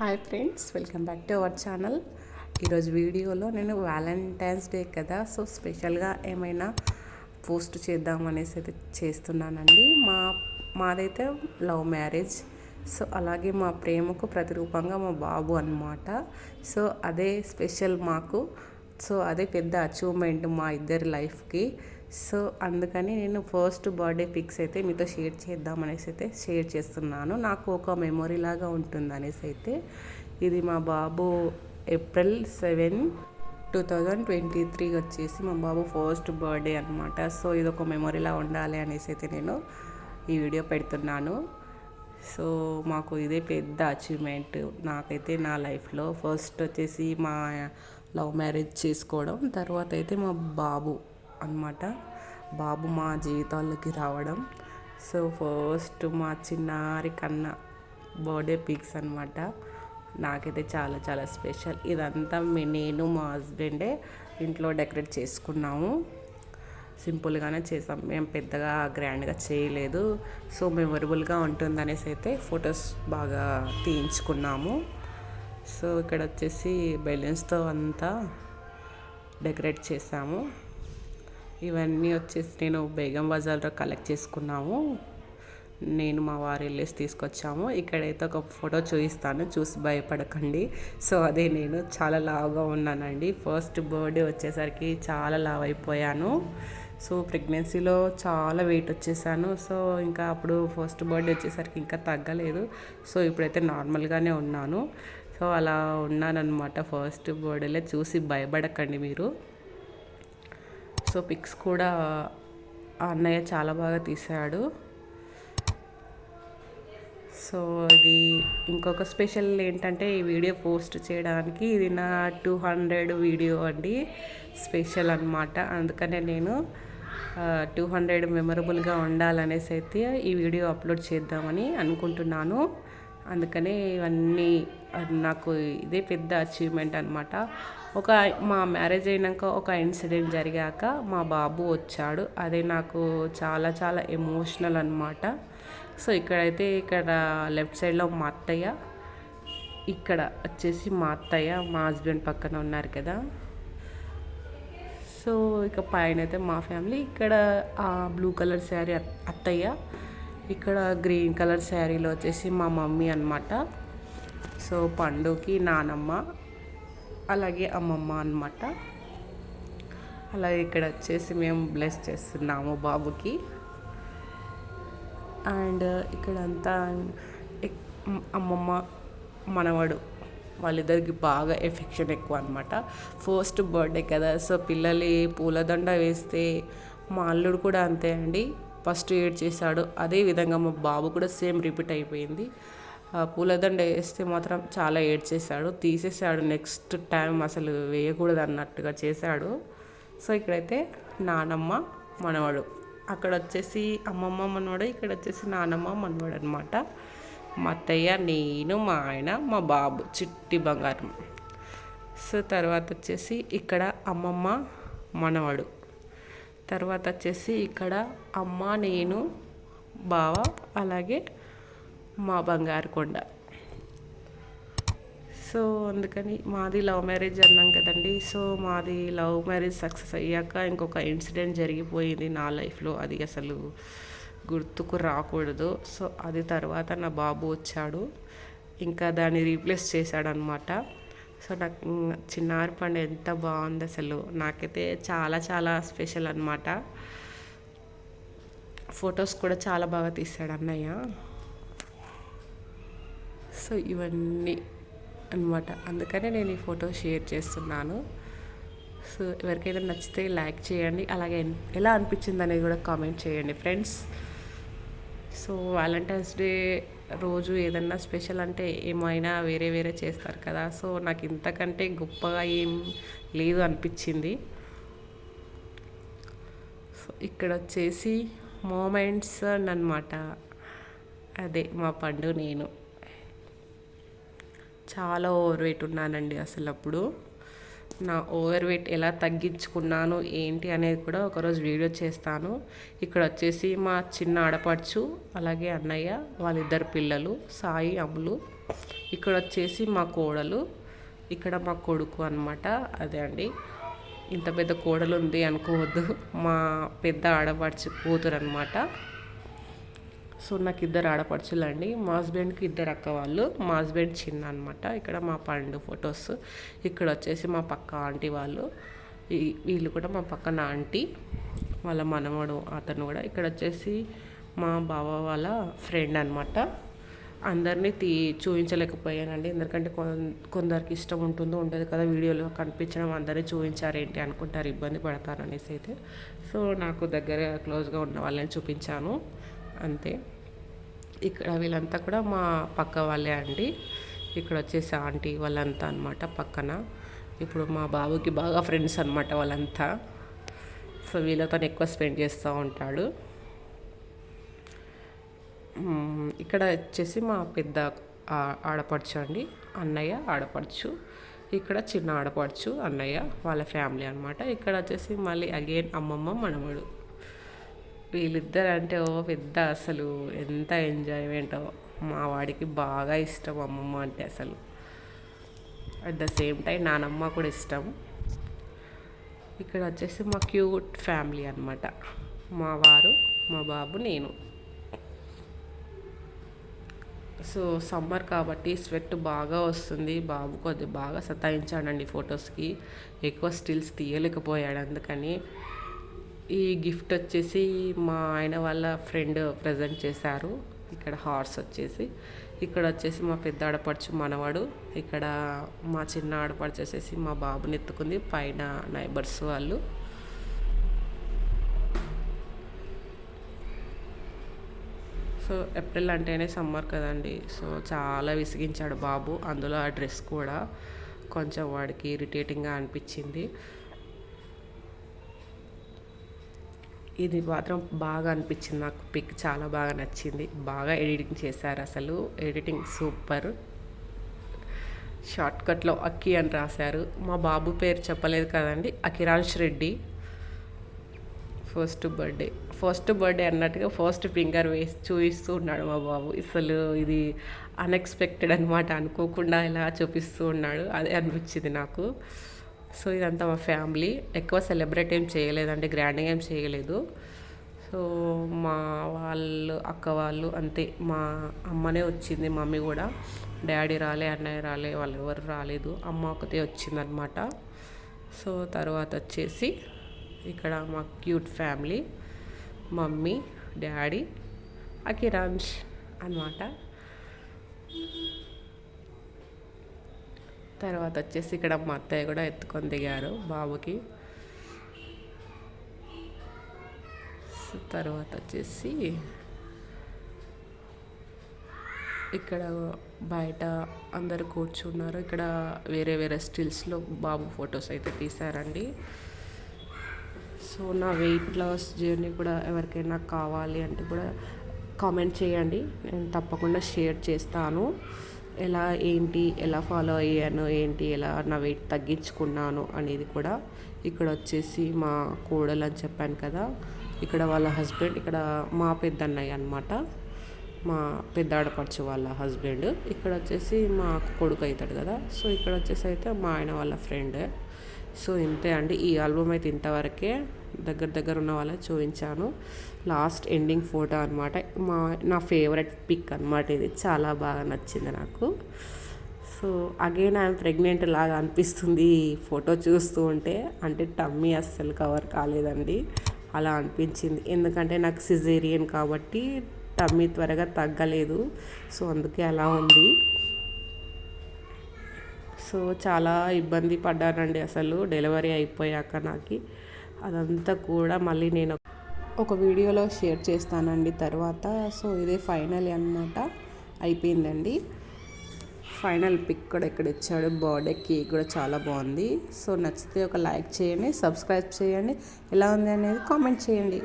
Hi friends welcome back to our channel. ఈరోజు వీడియోలో నేను వ్యాలంటైన్స్ డే కదా సో స్పెషల్గా ఏమైనా పోస్ట్ చేద్దాం అనేసి అయితే చేస్తున్నానండి. మా మాదైతే లవ్ మ్యారేజ్ సో అలాగే మా ప్రేమకు ప్రతిరూపంగా మా బాబు అన్నమాట. సో అదే స్పెషల్ మాకు సో అదే పెద్ద అచీవ్మెంట్ మా ఇద్దరి లైఫ్కి. సో అందుకని నేను ఫస్ట్ బర్త్డే పిక్స్ అయితే మీతో షేర్ చేద్దాం అనేసి అయితే షేర్ చేస్తున్నాను. నాకు ఒక మెమొరీ లాగా ఉంటుంది అనేసి అయితే ఇది మా బాబు April seven two thousand twenty three వచ్చేసి మా బాబు ఫస్ట్ బర్త్డే అనమాట సో ఇది ఒక మెమొరీలా ఉండాలి అనేసి అయితే నేను ఈ వీడియో పెడుతున్నాను. సో మాకు ఇదే పెద్ద అచీవ్మెంట్ నాకైతే నా లైఫ్లో. ఫస్ట్ వచ్చేసి మా లవ్ మ్యారేజ్ చేసుకోవడం తర్వాత అయితే మా బాబు అనమాట బాబు మా జీవితాల్లోకి రావడం. సో ఫస్ట్ మా చిన్నారి కన్నా బర్త్డే పిక్స్ అనమాట నాకైతే చాలా చాలా స్పెషల్. ఇదంతా మీ నేను మా హస్బెండే ఇంట్లో డెకరేట్ చేసుకున్నాము. సింపుల్గానే చేసాం. మేము పెద్దగా గ్రాండ్గా చేయలేదు. సో మెమొరబుల్గా ఉంటుందనేసి అయితే ఫొటోస్ బాగా తీయించుకున్నాము. సో ఇక్కడ వచ్చేసి బెలూన్స్తో అంతా డెకరేట్ చేసాము. ఇవన్నీ వచ్చేసి నేను బేగం బజార్లో కలెక్ట్ చేసుకున్నాము. నేను మా వారు వెళ్ళేసి తీసుకొచ్చాము. ఇక్కడైతే ఒక ఫోటో చూపిస్తాను. చూసి భయపడకండి. సో అదే నేను చాలా లావుగా ఉన్నానండి. ఫస్ట్ బర్త్డే వచ్చేసరికి చాలా లావ్ అయిపోయాను సో ప్రెగ్నెన్సీలో చాలా వెయిట్ వచ్చేసాను. సో ఇంకా అప్పుడు ఫస్ట్ బర్త్డే వచ్చేసరికి ఇంకా తగ్గలేదు. సో ఇప్పుడైతే నార్మల్గానే ఉన్నాను. సో అలా ఉన్నానన్నమాట. ఫస్ట్ బర్త్డేలో చూసి భయపడకండి మీరు. సో పిక్స్ కూడా ఆ అన్నయ్య చాలా బాగా తీశాడు సో ఇది ఇంకొక స్పెషల్ ఏంటంటే ఈ వీడియో పోస్ట్ చేయడానికి ఇది నా టూ హండ్రెడ్ వీడియో అండి. స్పెషల్ అనమాట అందుకనే నేను టూ హండ్రెడ్ మెమరబుల్గా ఉండాలనేసి అయితే ఈ వీడియో అప్లోడ్ చేద్దామని అనుకుంటున్నాను. అందుకనే ఇవన్నీ నాకు ఇదే పెద్ద అచీవ్మెంట్ అనమాట ఒక మా మ్యారేజ్ అయినాక ఒక ఇన్సిడెంట్ జరిగాక మా బాబు వచ్చాడు. అదే నాకు చాలా చాలా ఎమోషనల్ అనమాట సో ఇక్కడైతే ఇక్కడ లెఫ్ట్ సైడ్లో మా అత్తయ్య ఇక్కడ వచ్చేసి మా అత్తయ్య మా హస్బెండ్ పక్కన ఉన్నారు కదా. సో ఇక పైన అయితే మా ఫ్యామిలీ ఇక్కడ బ్లూ కలర్ శారీ అత్తయ్య ఇక్కడ గ్రీన్ కలర్ శారీలో వచ్చేసి మా మమ్మీ అనమాట సో పండుకి నానమ్మ అలాగే అమ్మమ్మ అనమాట అలాగే ఇక్కడ వచ్చేసి మేము బ్లెస్ చేస్తున్నాము బాబుకి. అండ్ ఇక్కడంతా అమ్మమ్మ మనవడు వాళ్ళిద్దరికి బాగా ఎఫెక్షన్ ఎక్కువ అనమాట ఫస్ట్ బర్త్డే కదా సో పిల్లలు పూలదండ వేస్తే మా అల్లుడు కూడా అంతే అండి. ఫస్ట్ ఏడ్ చేశాడు. అదే విధంగా మా బాబు కూడా సేమ్ రిపీట్ అయిపోయింది. పూలదండ వేస్తే మాత్రం చాలా ఏడ్చేశాడు. తీసేసాడు నెక్స్ట్ టైం అసలు వేయకూడదు అన్నట్టుగా చేశాడు. సో ఇక్కడైతే నానమ్మ మనవడు. అక్కడ వచ్చేసి అమ్మమ్మ మనవాడు ఇక్కడ వచ్చేసి నానమ్మ మనవాడు అనమాట మా అత్తయ్య నేను మా ఆయన మా బాబు చిట్టి బంగారం. సో తర్వాత వచ్చేసి ఇక్కడ అమ్మమ్మ మనవాడు. తర్వాత వచ్చేసి ఇక్కడ అమ్మ నేను బావ అలాగే మా బంగారు కొండ. సో అందుకని మాది లవ్ మ్యారేజ్ అన్నాం కదండి. సో మాది లవ్ మ్యారేజ్ సక్సెస్ అయ్యాక ఇంకొక ఇన్సిడెంట్ జరిగిపోయింది నా లైఫ్లో. అది అసలు గుర్తుకు రాకూడదు. సో అది తర్వాత నా బాబు వచ్చాడు. ఇంకా దాన్ని రీప్లేస్ చేశాడనమాట సో నాకు చిన్నారి పండు ఎంత బాగుంది అసలు. నాకైతే చాలా చాలా స్పెషల్ అనమాట ఫొటోస్ కూడా చాలా బాగా తీశాడు అన్నయ్య. సో ఇవన్నీ అనమాట అందుకనే నేను ఈ ఫోటో షేర్ చేస్తున్నాను. సో ఎవరికైనా నచ్చితే లైక్ చేయండి అలాగే ఎలా అనిపించింది అనేది కూడా కామెంట్ చేయండి ఫ్రెండ్స్. సో వ్యాలంటైన్స్ డే రోజు ఏదన్నా స్పెషల్ అంటే ఏమైనా వేరే వేరే చేస్తారు కదా. సో నాకు ఇంతకంటే గొప్పగా ఏం లేదు అనిపించింది. సో ఇక్కడ వచ్చేసి మూమెంట్స్ అనమాట అదే మా పండు నేను. చాలా ఓవర్ వెయిట్ ఉన్నానండి అసలు అప్పుడు నా ఓవర్ వెయిట్ ఎలా తగ్గించుకున్నాను ఏంటి అనేది కూడా ఒకరోజు వీడియో చేస్తాను. ఇక్కడ వచ్చేసి మా చిన్న ఆడపడుచు అలాగే అన్నయ్య వాళ్ళిద్దరు పిల్లలు సాయి అమ్ములు ఇక్కడ వచ్చేసి మా కోడలు ఇక్కడ మా కొడుకు అనమాట అదే అండి. ఇంత పెద్ద కోడలు ఉంది అనుకోవద్దు. మా పెద్ద ఆడపడుచు కూతురు అనమాట సో నాకు ఇద్దరు ఆడపడుచులు అండి మా హస్బెండ్కి ఇద్దరు అక్క వాళ్ళు. మా హస్బెండ్ చిన్న అనమాట ఇక్కడ మా పండు ఫొటోస్. ఇక్కడ వచ్చేసి మా పక్క ఆంటీ వాళ్ళు. వీళ్ళు కూడా మా పక్కన ఆంటీ. వాళ్ళ మనవడు అతను కూడా. ఇక్కడ వచ్చేసి మా బావ వాళ్ళ ఫ్రెండ్ అనమాట అందరినీ తీ చూపించలేకపోయానండి ఎందుకంటే కొందరికి ఇష్టం ఉంటుందో ఉండదు కదా వీడియోలో కనిపించడం. అందరినీ చూపించారేంటి అనుకుంటారు. ఇబ్బంది పడతారు అనేసి అయితే. సో నాకు దగ్గర క్లోజ్గా ఉన్న వాళ్ళని చూపించాను. అంతే. ఇక్కడ వీళ్ళంతా కూడా మా పక్క వాళ్ళే అండి. ఇక్కడ వచ్చేసి ఆంటీ వాళ్ళంతా అనమాట పక్కన. ఇప్పుడు మా బాబుకి బాగా ఫ్రెండ్స్ అనమాట వాళ్ళంతా. సో వీళ్ళతో ఎక్కువ స్పెండ్ చేస్తూ ఉంటాడు. ఇక్కడ వచ్చేసి మా పెద్ద ఆడపడుచు అండి. అన్నయ్య ఆడపడుచు. ఇక్కడ చిన్న ఆడపడుచు అన్నయ్య వాళ్ళ ఫ్యామిలీ అనమాట ఇక్కడ వచ్చేసి మళ్ళీ అగైన్ అమ్మమ్మ మనవడు. వీళ్ళిద్దరు అంటే ఓ పెద్ద అసలు ఎంత ఎంజాయ్మెంటో. మా వాడికి బాగా ఇష్టం అమ్మమ్మ అంటే అసలు. అట్ ద సేమ్ టైం నానమ్మ కూడా ఇష్టం. ఇక్కడ వచ్చేసి మా క్యూట్ ఫ్యామిలీ అనమాట మా వారు మా బాబు నేను. సో సమ్మర్ కాబట్టి స్వెట్ బాగా వస్తుంది. బాబు కొద్ది బాగా సతాయించాడండి ఫొటోస్కి. ఎక్కువ స్టిల్స్ తీయలేకపోయాడు అందుకని. ఈ గిఫ్ట్ వచ్చేసి మా ఆయన వాళ్ళ ఫ్రెండ్ ప్రజెంట్ చేశారు. ఇక్కడ హార్స్ వచ్చేసి. ఇక్కడ వచ్చేసి మా పెద్ద ఆడపడుచు మనవాడు. ఇక్కడ మా చిన్న ఆడపడుచు వచ్చేసి మా బాబుని ఎత్తుకుంది. పైన నైబర్స్ వాళ్ళు. సో ఏప్రిల్ అంటేనే సమ్మర్ కదండి. సో చాలా విసిగించాడు బాబు. అందులో ఆ డ్రెస్ కూడా కొంచెం వాడికి ఇరిటేటింగ్గా అనిపించింది. ఇది మాత్రం బాగా అనిపించింది నాకు. పిక్ చాలా బాగా నచ్చింది. బాగా ఎడిటింగ్ చేశారు అసలు. Editing super. షార్ట్కట్లో అక్కి అని రాశారు. మా బాబు పేరు చెప్పలేదు కదండి. Akiransh Reddy. First birthday. First birthday అన్నట్టుగా ఫస్ట్ ఫింగర్ వేసి చూపిస్తూ ఉన్నాడు మా బాబు. అసలు ఇది అన్ఎక్స్పెక్టెడ్ అనమాట అనుకోకుండా ఇలా చూపిస్తూ ఉన్నాడు. అదే అనిపించింది నాకు. సో ఇదంతా మా ఫ్యామిలీ. ఎక్కువ సెలబ్రేట్ ఏం చేయలేదండి గ్రాండ్గా ఏం చేయలేదు. సో మా వాళ్ళు అక్క వాళ్ళు అంతే. మా అమ్మనే వచ్చింది మమ్మీ కూడా. డాడీ రాలే అన్నయ్య రాలే వాళ్ళు ఎవరు రాలేదు. అమ్మ ఒకతే వచ్చిందనమాట. సో తర్వాత వచ్చేసి ఇక్కడ మా cute family mummy daddy Akiransh అనమాట. తర్వాత వచ్చేసి ఇక్కడ మా అత్తయ్య కూడా ఎత్తుకొని దిగారు బాబుకి. తర్వాత వచ్చేసి ఇక్కడ బయట అందరు కూర్చున్నారు. ఇక్కడ వేరే వేరే స్టిల్స్లో బాబు ఫొటోస్ అయితే తీశారండి. సో నా వెయిట్ లాస్ జర్నీ కూడా ఎవరికైనా కావాలి అంటే కూడా కామెంట్ చేయండి. నేను తప్పకుండా షేర్ చేస్తాను. ఎలా ఏంటి ఎలా ఫాలో అయ్యాను ఏంటి ఎలా నా వెయిట్ తగ్గించుకున్నాను అనేది కూడా ఇక్కడ వచ్చేసి మా కోడలు అని చెప్పాను కదా. ఇక్కడ వాళ్ళ హస్బెండ్ ఇక్కడ మా పెద్దన్నయ్య అనమాట మా పెద్ద ఆడపడుచు వాళ్ళ హస్బెండ్ ఇక్కడ వచ్చేసి మా కొడుకు అవుతాడు కదా. సో ఇక్కడ వచ్చేసి అయితే మా ఆయన వాళ్ళ ఫ్రెండ్ సో ఇంతే అండి. ఈ ఆల్బమ్ అయితే ఇంతవరకే దగ్గర దగ్గర ఉన్న వాళ్ళకి చూపించాను. లాస్ట్ ఎండింగ్ ఫోటో అనమాట మా నా ఫేవరెట్ పిక్ అనమాట ఇది. చాలా బాగా నచ్చింది నాకు. సో అగైన్ ఐఎమ్ ప్రెగ్నెంట్ లాగా అనిపిస్తుంది ఫోటో చూస్తూ ఉంటే. అంటే టమ్మీ అస్సలు కవర్ కాలేదండి. అలా అనిపించింది. ఎందుకంటే నాకు సిజేరియన్ కాబట్టి టమ్మీ త్వరగా తగ్గలేదు. సో అందుకే అలా ఉంది. సో చాలా ఇబ్బంది పడ్డానండి అసలు. డెలివరీ అయిపోయాక నాకు. అదంతా కూడా మళ్ళీ నేను ఒక వీడియోలో షేర్ చేస్తానండి తర్వాత. సో ఇదే ఫైనల్ అనమాట అయిపోయిందండి. ఫైనల్ పిక్ కూడా ఇక్కడ ఇచ్చాడు. బర్త్డే కేక్ కూడా చాలా బాగుంది. సో నచ్చితే ఒక లైక్ చేయండి సబ్స్క్రైబ్ చేయండి. ఎలా ఉంది అనేది కామెంట్ చేయండి.